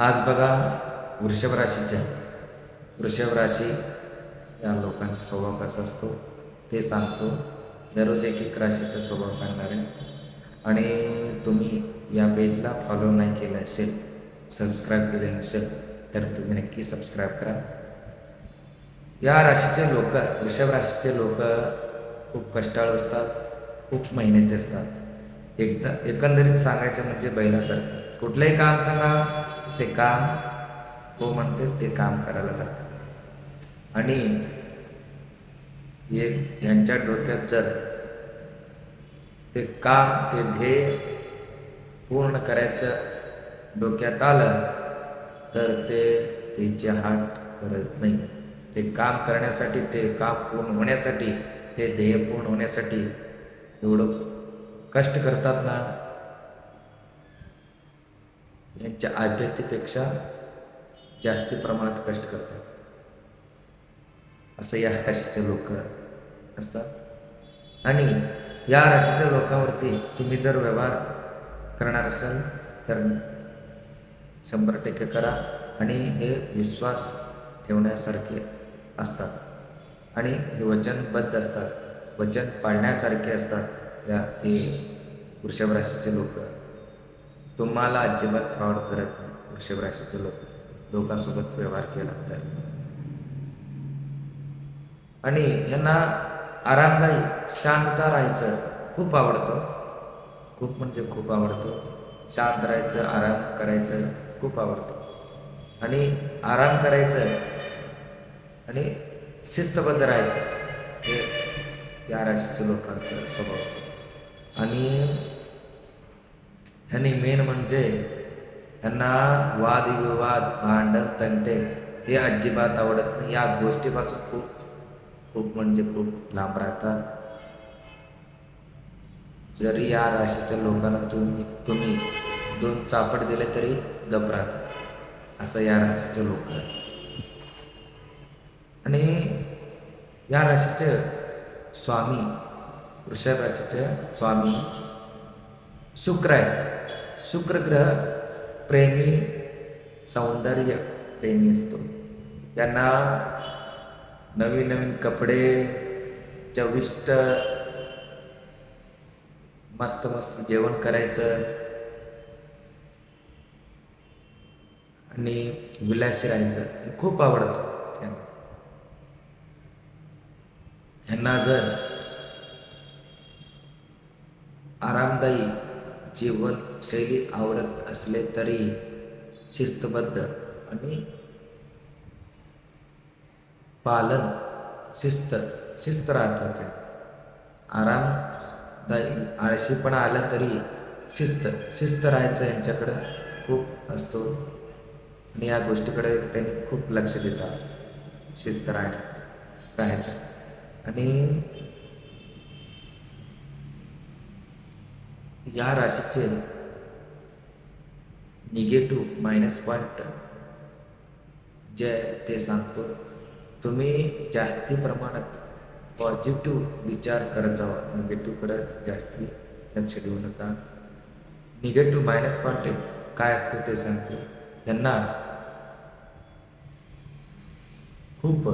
आज बघा वृषभ राशीच्या. वृषभ राशी या लोकांचा स्वभाव कसा असतो. ते सांगतो दररोज एक एक राशीचा स्वभाव सांगणार. आहे आणि तुम्ही या पेजला फॉलो नाही केलं असेल सबस्क्राईब केले नसेल तर तुम्ही नक्की सबस्क्राईब करा. या राशीचे लोक वृषभ राशीचे लोक खूप कष्टाळू असतात खूप मेहनती असतात. एकदा एकंदरीत सांगायचं म्हणजे बैलासारखं. कुठलंही काम सांगा ते काम हो म्हणते ते काम करायला जातात आणि एक यांच्या डोक्यात जर ते काम ते ध्येय पूर्ण करायचं डोक्यात आलं तर ते त्याचे हात करत नाही. ते काम करण्यासाठी ते काम पूर्ण होण्यासाठी ते ध्येय पूर्ण होण्यासाठी एवढं कष्ट करतात ना यांच्या आध्यात्मिकपेक्षा जास्त प्रमाणात कष्ट करतात. असं या राशीचे लोक असतात. आणि या राशीच्या लोकांवरती तुम्ही जर व्यवहार करणार असाल तर शंभर टक्के करा. आणि हे विश्वास ठेवण्यासारखे असतात. आणि हे वचनबद्ध असतात. वचन पाळण्यासारखे असतात. या हे वृषभ राशीचे लोक. तुम्हाला अजिबात फ्रॉड करत नाही. वृषभ राशीचे लोक. लोकांसोबत व्यवहार केला तर. आणि यांना आरामदायी शांतता राहायचं खूप आवडतं. खूप म्हणजे खूप आवडतं. शांत राहायचं आराम करायचं खूप आवडतं. आणि आराम करायचं आणि शिस्तबद्ध राहायचं. हे या राशीच्या लोकांचा स्वभाव असतो. आणि ह्यांनी मेन म्हणजे ह्यांना वादविवाद भांडण तंटे हे अजिबात आवडत नाही. या गोष्टीपासून खूप खूप म्हणजे खूप लांब राहतात. जरी या राशीच्या लोकांना तुम्ही तुम्ही दोन चापट दिले तरी गप राहतात. असं या राशीचे लोक आणि या राशीचे स्वामी वृषभ राशीचे स्वामी शुक्र आहे शुक्रग्रह प्रेमी सौंदर्य प्रेमी असतो. त्यांना नवीन नवीन कपडे चविष्ट मस्त मस्त जेवण करायचं. आणि विलासी राहायचं. हे खूप आवडतं त्यांना. ह्यांना जर आरामदायी जीवन शैली आवडत असले तरी शिस्तबद्ध आणि पालन शिस्त शिस्त राहतात ते. आरामदायी आळशीपणा आला तरी शिस्त शिस्त राहायचं यांच्याकडं खूप असतो. आणि या गोष्टीकडे त्यांनी खूप लक्ष देतात. शिस्त राह राहायचं. आणि या राशीचे निगेटिव्ह मायनस पॉईंट जे ते सांगतो. तुम्ही जास्ती प्रमाणात पॉझिटिव्ह विचार करत जावा. निगेटिव्हकडे जास्ती लक्ष देऊ नका. निगेटिव्ह मायनस पॉईंट काय असतो ते सांगतो. त्यांना खूप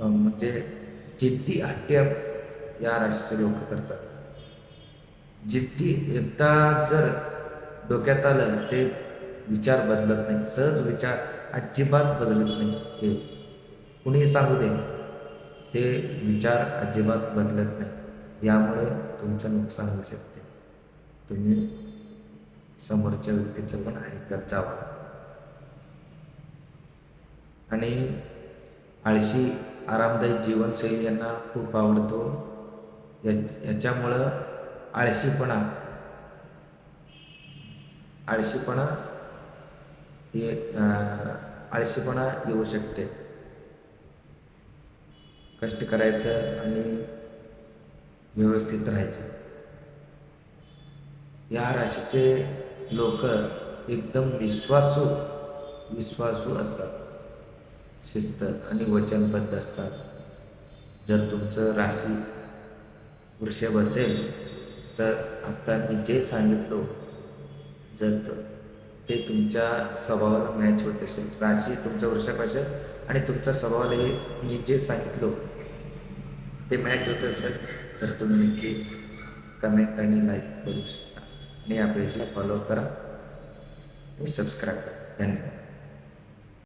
म्हणजे जिद्दी हट्ट्या या राशीचे लोक करतात. जिद्दी एकदा जर डोक्यात आलं ते विचार बदलत नाही सहज विचार अजिबात बदलत नाही हे कुणीही सांगू दे ते विचार अजिबात बदलत नाही यामुळे तुमचं नुकसान होऊ शकते. तुम्ही समोरच्या व्यक्तीचं पण ऐकत जावा. आणि आळशी आरामदायी जीवनशैली यांना खूप आवडतो. या याच्यामुळं आळशीपणा आळशीपणा हे आळशीपणा येऊ शकते. कष्ट करायचं आणि व्यवस्थित राहायचं. या राशीचे लोक एकदम विश्वासू विश्वासू असतात. शिस्त आणि वचनबद्ध असतात. जर तुमचं राशी वृषभ असेल तर आत्ता मी जे सांगितलं जर ते तुमच्या स्वभावाला मॅच होत असेल. राशी तुमच्या वृषभ आणि तुमच्या स्वभावाला हे मी जे सांगितलो ते मॅच होत असेल तर तुम्ही नक्की कमेंट आणि लाईक करू शकता. आणि या पेजला फॉलो करा आणि सबस्क्राईब करा. धन्यवाद.